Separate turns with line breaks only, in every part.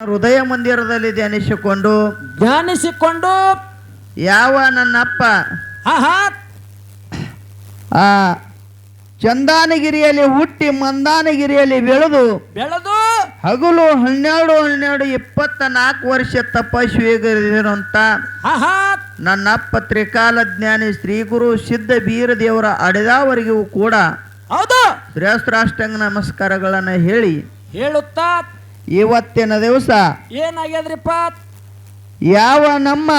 ಹೃದಯ ಮಂದಿರದಲ್ಲಿ ಧ್ಯಾನಿಸಿಕೊಂಡು
ಧ್ಯಾನಿಸಿಕೊಂಡು
ಯಾವ ನನ್ನಪ್ಪ ಆ ಚಂದಾನಗಿರಿಯಲ್ಲಿ ಹುಟ್ಟಿ ಮಂದಾನಗಿರಿಯಲ್ಲಿ ಬೆಳೆದು
ಬೆಳೆದು
ಹಗಲು ಹನ್ನೆರಡು ಹನ್ನೆರಡು ಇಪ್ಪತ್ತ ನಾಲ್ಕು ವರ್ಷ ತಪಸ್ವಿಗಿರುವಂತ ನನ್ನಪ್ಪ ತ್ರಿಕಾಲ ಜ್ಞಾನಿ ಶ್ರೀ ಗುರು ಸಿದ್ಧ ಬೀರದೇವರ ಅಡೆದವರಿಗೂ ಕೂಡ
ಹೌದು.
ಶ್ರೇಷ್ಠಾಷ್ಟಾಂಗ ನಮಸ್ಕಾರಗಳನ್ನು ಹೇಳಿ
ಹೇಳುತ್ತಾ
ಇವತ್ತಿನ ದಿವಸ
ಏನಾಗ್ಯದ್ರಿಪ್ಪ?
ಯಾವ ನಮ್ಮ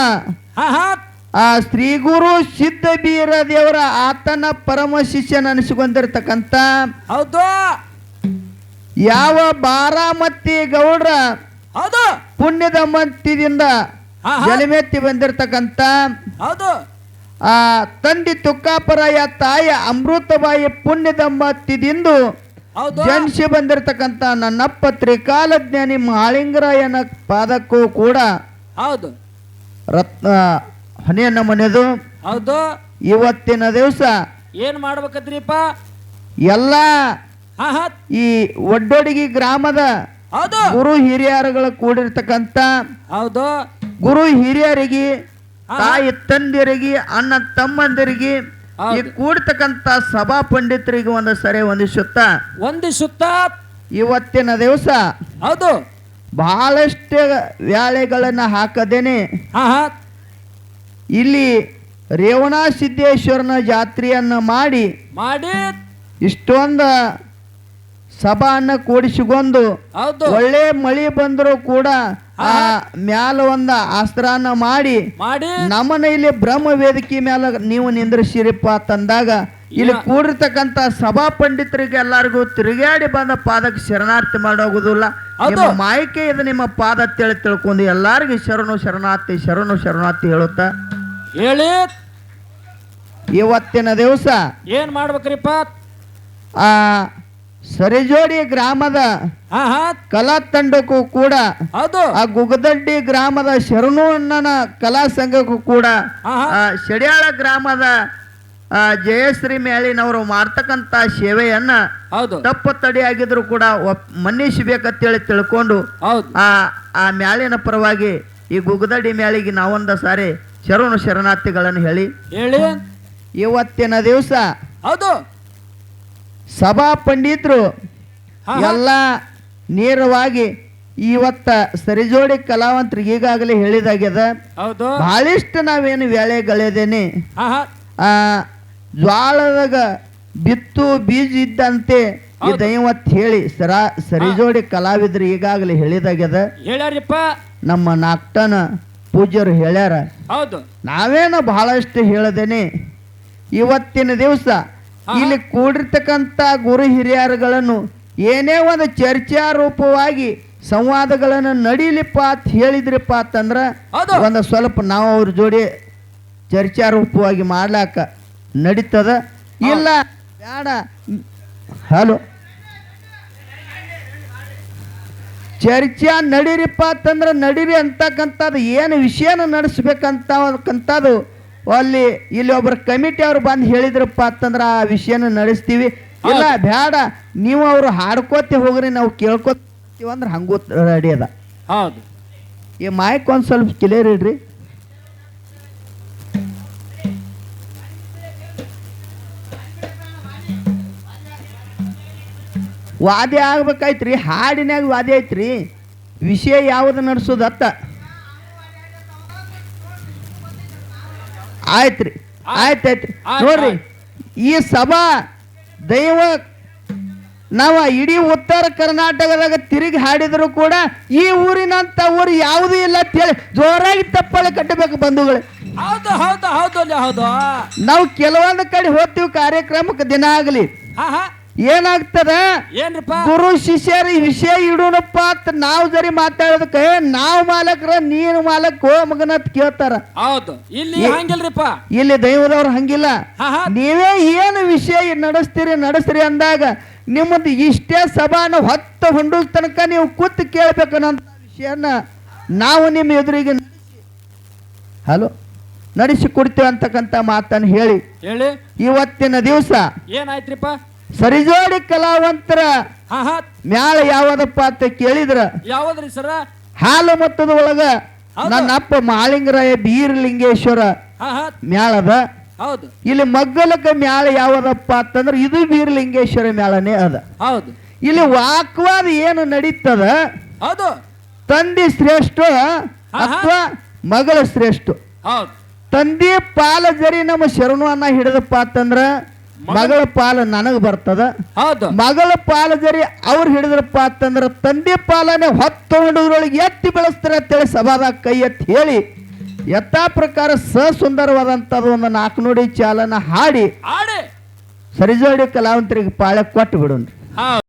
ಆ ಶ್ರೀ ಗುರು ಸಿದ್ಧ ಬೀರ ದೇವರ ಆತನ ಪರಮ ಶಿಷ್ಯನ ಅನಿಸಿಕೊಂಡಿರ್ತಕ್ಕಂಥ
ಹೌದು.
ಯಾವ ಬಾರಾಮತಿ ಗೌಡ್ರ
ಹೌದು.
ಪುಣ್ಯದ ಮತ್ತಿದಿಂದ ಜಲಮೆತ್ತಿ ಬಂದಿರತಕ್ಕಂಥ
ಹೌದು.
ಆ ತಂದೆ ತುಕ್ಕಾಪರಾಯ ತಾಯಿ ಅಮೃತಬಾಯಿ ಪುಣ್ಯದ ಮತ್ತಿದಿಂದು ಜನಿಸಿ ಬಂದಿರತಕ್ಕಂತ ನನ್ನಪ್ಪ ಪತ್ರಿಕಾಲ ಜ್ಞಾನಿ ಮಾಳಿಂಗರಾಯನ ಪಾದಕ್ಕೂ ಕೂಡ
ಹೌದು.
ರತ್ನ ಹೊನೆಯನ್ನ ಮನೆದು
ಹೌದು.
ಇವತ್ತಿನ ದಿವಸ
ಏನ್ ಮಾಡ್ಬೇಕತ್ರಿಪ್ಪ
ಎಲ್ಲ ಈ ಒಡ್ಡೊಡಗಿ ಗ್ರಾಮದ
ಹೌದು.
ಗುರು ಹಿರಿಯರುಗಳು ಕೂಡಿರ್ತಕ್ಕಂತ
ಹೌದು.
ಗುರು ಹಿರಿಯರಿಗೆ ತಾಯಿ ತಂದಿರಿಗೆ ಅಣ್ಣ ತಮ್ಮಂದಿರಿಗೆ ಈ ಕೂಡ್ತಕ್ಕಂತ ಸಭಾ ಪಂಡಿತರಿಗೆ ಒಂದು ಸರಿ ವಂದಿಸುತ್ತ
ಒಂದಿಸುತ್ತ
ಇವತ್ತಿನ ದಿವಸ
ಹೌದು.
ಬಹಳಷ್ಟು ವ್ಯಾಳೆಗಳನ್ನ ಹಾಕದೇನೆ. ಇಲ್ಲಿ ರೇವಣಾ ಸಿದ್ದೇಶ್ವರನ ಜಾತ್ರೆಯನ್ನ ಮಾಡಿ
ಮಾಡಿ.
ಇಷ್ಟೊಂದು ಸಭಾನ್ನ ಕೂಡಿಸಿಕೊಂಡು ಒಳ್ಳೆ ಮಳಿ ಬಂದರೂ ಕೂಡ ಆ ಮ್ಯಾಲ ಒಂದ ಆಸ್ತ್ರಾನ ಮಾಡಿ
ಮಾಡಿ.
ನಮ್ಮನ ಇಲ್ಲಿ ಬ್ರಹ್ಮ ವೇದಿಕೆ ಮ್ಯಾಲ ನೀವು ನಿಂದ್ರಿಸಿರಿಪ್ಪ ತಂದಾಗ ಇಲ್ಲಿ ಕೂಡಿರ್ತಕ್ಕಂತ ಸಭಾ ಪಂಡಿತರಿಗೆ ಎಲ್ಲರಿಗೂ ತಿರುಗಾಡಿ ಬಂದ ಪಾದಕ್ಕೆ ಶರಣಾರ್ಥಿ ಮಾಡೋಗುದಿಲ್ಲ. ನಿಮ್ಮ ಮಾಯಿಕೆ ಇದು ನಿಮ್ಮ ಪಾದ ತಿಳಿ ತಿಳ್ಕೊಂಡು ಎಲ್ಲರಿಗೂ ಶರಣು ಶರಣಾರ್ಥಿ ಶರಣು ಶರಣಾರ್ಥಿ ಹೇಳುತ್ತಾ.
ಹೇಳಿ.
ಇವತ್ತಿನ ದಿವಸ
ಏನ್ ಮಾಡ್ಬೇಕ್ರಿಪ್ಪ?
ಆ ಸರಿಜೋಡಿ ಗ್ರಾಮದ ಕಲಾ ತಂಡಕ್ಕೂ ಕೂಡ
ಅದು
ಆ ಗುಗದಡ್ಡಿ ಗ್ರಾಮದ ಶರಣು ಅಣ್ಣನ ಕಲಾ ಸಂಘಕ್ಕೂ ಕೂಡ ಶಡಿಯಾಳ ಗ್ರಾಮದ ಜಯಶ್ರೀ ಮೇಳಿನವರು ಮಾಡ್ತಕ್ಕಂಥ ಸೇವೆಯನ್ನ
ಹೌದು.
ತಪ್ಪು ತಡೆಯಾಗಿದ್ರು ಕೂಡ ಮನ್ನಿಸಬೇಕಂತೇಳಿ ತಿಳ್ಕೊಂಡು
ಹೌದು.
ಆ ಆ ಮ್ಯಾಲಿನ ಪರವಾಗಿ ಈ ಗುಗ್ಗದಡ್ಡಿ ಮ್ಯಾಲಿಗೆ ನಾವೊಂದ ಸಾರಿ ಶರಣು ಶರಣಾರ್ಥಿಗಳನ್ನು ಹೇಳಿ.
ಹೇಳಿ.
ಇವತ್ತಿನ ದಿವಸ
ಹೌದು.
ಸಭಾ ಪಂಡಿತರು. ಎಲ್ಲ ನೇರವಾಗಿ ಇವತ್ತ ಸರಿಜೋಡಿ ಕಲಾವಂತರಿಗೆ ಈಗಾಗಲೇ ಹೇಳಿದಾಗ್ಯದ.
ಹೌದು.
ಬಹಳಿಷ್ಟು ನಾವೇನು ವೇಳೆ
ಹಾ
ಆ ಜ್ವಾಳದಾಗ ಬಿತ್ತು ಬೀಜ ಇದ್ದಂತೆ ಈ. ದೈವತ್ ಹೇಳಿ ಸರ ಸರಿಜೋಡಿ ಕಲಾವಿದರು ಈಗಾಗಲೇ ಹೇಳಿದಾಗ್ಯದ.
ಹೇಳ್ಯಾರಿಪ್ಪ.
ನಮ್ಮ ನಾಕ್ಟನ ಪೂಜ್ಯರು ಹೇಳ್ಯಾರ.
ಹೌದು.
ನಾವೇನು ಬಹಳಷ್ಟು ಹೇಳದೇನೆ. ಇವತ್ತಿನ ದಿವಸ. ಇಲ್ಲಿ ಕೂಡಿರ್ತಕ್ಕಂಥ ಗುರು ಹಿರಿಯರುಗಳನ್ನು ಏನೇ ಒಂದು ಚರ್ಚಾ ರೂಪವಾಗಿ ಸಂವಾದಗಳನ್ನು ನಡೀಲಿಪ್ಪ ಅಂತ ಹೇಳಿದ್ರಿಪ್ಪ ಅಂತಂದ್ರೆ ಒಂದು ಸ್ವಲ್ಪ ನಾವು ಅವ್ರ ಜೋಡಿ ಚರ್ಚಾ ರೂಪವಾಗಿ ಮಾಡ್ಲಾಕ ನಡೀತದ. ಇಲ್ಲ ಬೇಡ ಹಲೋ. ಚರ್ಚಾ ನಡೀರಿಪ್ಪ ಅಂತಂದ್ರೆ ನಡೀರಿ ಅಂತಕ್ಕಂಥದ್ದು ಏನು ವಿಷಯನ ನಡೆಸ್ಬೇಕಂತಕ್ಕಂಥದ್ದು ಅಲ್ಲಿ ಇಲ್ಲಿ ಒಬ್ಬರು ಕಮಿಟಿ ಅವ್ರು ಬಂದು ಹೇಳಿದ್ರಪ್ಪ ಅಂತಂದ್ರೆ ಆ ವಿಷಯನ ನಡೆಸ್ತೀವಿ. ಇಲ್ಲ ಬೇಡ ನೀವು ಅವರು ಹಾಡ್ಕೋತಿ ಹೋಗ್ರಿ ನಾವು ಕೇಳ್ಕೊತೀವಿ ಅಂದ್ರೆ ಹಂಗೂ ರೆಡಿ ಅದ.
ಹೌದು.
ಈ ಮಾಯಕ್ ಒಂದು ಸ್ವಲ್ಪ ಕ್ಲಿಯರ್ ಇಡ್ರಿ. ವಾದ್ಯ ಆಗ್ಬೇಕಾಯ್ತ್ರಿ ಹಾಡಿನಾಗ ವಾದಿ ಐತ್ರಿ. ವಿಷಯ ಯಾವ್ದು ನಡೆಸೋದು ಆಯ್ತ್ರಿ. ಆಯ್ತಾಯ್ತ್ರಿ
ಆಯ್ತ್
ನೋಡ್ರಿ ಈ ಸಭಾ ದೈವ ನಾವು ಇಡೀ ಉತ್ತರ ಕರ್ನಾಟಕದಾಗ ತಿರುಗಿ ಹಾಡಿದ್ರು ಕೂಡ ಈ ಊರಿನಂತ ಊರು ಯಾವುದೂ ಇಲ್ಲ ಅಂತ ಹೇಳಿ ಜೋರಾಗಿ ತಪ್ಪಳೆ ಕಟ್ಟಬೇಕು ಬಂಧುಗಳೇ.
ಹೌದು ಹೌದು ಹೌದು ಹೌದು.
ನಾವು ಕೆಲವೊಂದು ಕಡೆ ಹೋಗ್ತೀವಿ ಕಾರ್ಯಕ್ರಮಕ್ಕೆ ದಿನ ಆಗಲಿ. ಏನಾಗ್ತದ?
ಏನ್ರಿಪ್ಪ?
ಗುರು ಶಿಷ್ಯರ ವಿಷಯ ಇಡೋಣಪ್ಪ ಅಂತ ನಾವು ಜರಿ ಮಾತಾಡೋದಕ್ಕೆ ನಾವು ಮಾಲಕ್ರ ನೀನು ಮಾಲಕ್ ಮಗನ ಅಂತ ಕೇಳ್ತಾರ.
ಹೌದು. ಇಲ್ಲಿ ಹಂಗಿಲ್ರಿಪ್ಪ?
ಇಲ್ಲಿ ದೈವದವ್ರು ಹಂಗಿಲ್ಲ. ನೀವೇ ಏನು ವಿಷಯ ನಡೆಸ್ತೀರಿ ನಡೆಸ್ರಿ ಅಂದಾಗ ನಿಮ್ಮದು ಇಷ್ಟೇ ಸಭಾನ ಹೊತ್ತು ಹೊಂಡು ತನಕ ನೀವು ಕೂತು ಅಂತ ವಿಷಯನ ನಾವು ನಿಮ್ಮ ಎದುರಿಗೆ ಹಲೋ? ನಡೆಸಿ ಕೊಡ್ತೇವೆ ಅಂತಕ್ಕಂಥ ಮಾತನ್ನು ಹೇಳಿ.
ಹೇಳಿ.
ಇವತ್ತಿನ ದಿವಸ
ಏನಾಯ್ತ್ರಿಪ್ಪ?
ಸರಿಜೋಡಿ ಕಲಾವಂತರ ಮ್ಯಾಲ ಯಾವದಪ್ಪ ಅಂತ ಕೇಳಿದ್ರ?
ಯಾವದ್ರಿ ಸರ?
ಹಾಲು ಮತ್ತದ ಒಳಗ. ನನ್ನ ಅಪ್ಪ ಮಾಳಿಂಗರಾಯ ಬೀರಲಿಂಗೇಶ್ವರ
ಹಾ ಹಾ.
ಮ್ಯಾಳದ
ಹೌದು.
ಇಲ್ಲಿ ಮಗ್ಗಲಕ ಮ್ಯಾಳ ಯಾವದಪ್ಪ ಅಂತಂದ್ರೆ ಇದು ಬೀರಲಿಂಗೇಶ್ವರ ಮ್ಯಾಳನೇ ಅದ.
ಹೌದು.
ಇಲ್ಲಿ ವಾಕ್ವಾದ ಏನು ನಡೀತದ?
ಹೌದು.
ತಂದೆ ಶ್ರೇಷ್ಠ ಅಥವಾ ಮಗಳ ಶ್ರೇಷ್ಠ.
ಹೌದು.
ತಂದೆ ಪಾಲ ಜರಿ ನಮ್ಮ ಶರಣು ಅನ್ನ ಹಿಡಿದಪ್ಪ ಅಂತಂದ್ರ ಮಗಳ ಪಾಲ ನನಗೆ ಬರ್ತದ.
ಹೌದು.
ಮಗಳ ಪಾಲ ಜರಿ ಅವ್ರು ಹಿಡಿದ್ರಪ್ಪ ಅಂತಂದ್ರ ತಂದೆ ಪಾಲನೆ ಹೊತ್ತೊಂಡ್ರೊಳಗೆ ಎತ್ತಿ ಬೆಳೆಸ್ತಾರೆ ಅಂತೇಳಿ ಸಭಾದಾಗ ಕೈ ಎತ್ತಿ ಹೇಳಿ ಯಥಾ ಪ್ರಕಾರ ಸಸುಂದರವಾದಂಥದ್ದು ಒಂದು ನಾಲ್ಕು ನೋಡಿ ಚಾಲನ ಹಾಡಿ ಸರಿಜೋಡಿ ಕಲಾವಂತರಿಗೆ ಪಾಳೆ ಕೊಟ್ಟು
ಬಿಡೋಣ